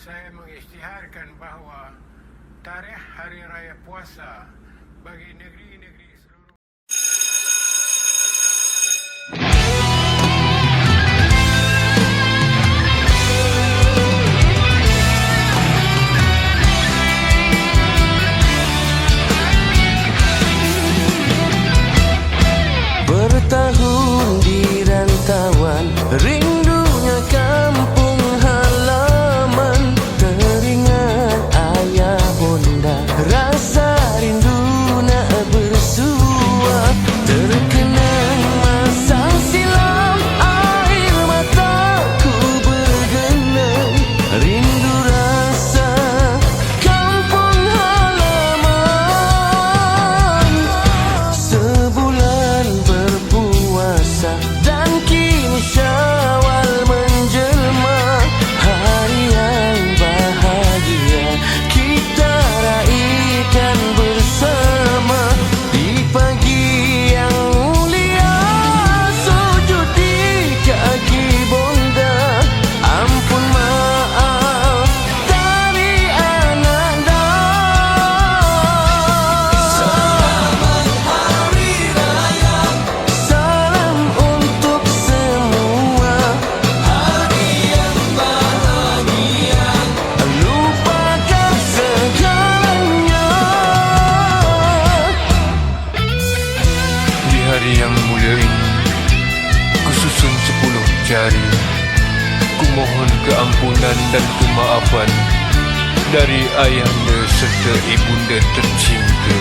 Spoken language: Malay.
saya mengisytiharkan bahawa tarikh Hari Raya Puasa bagi negeri-negeri seluruh Bertahun hari yang mulia ini Ku susun sepuluh jari Ku mohon keampunan dan kemaafan Dari ayahanda serta ibunda tercinta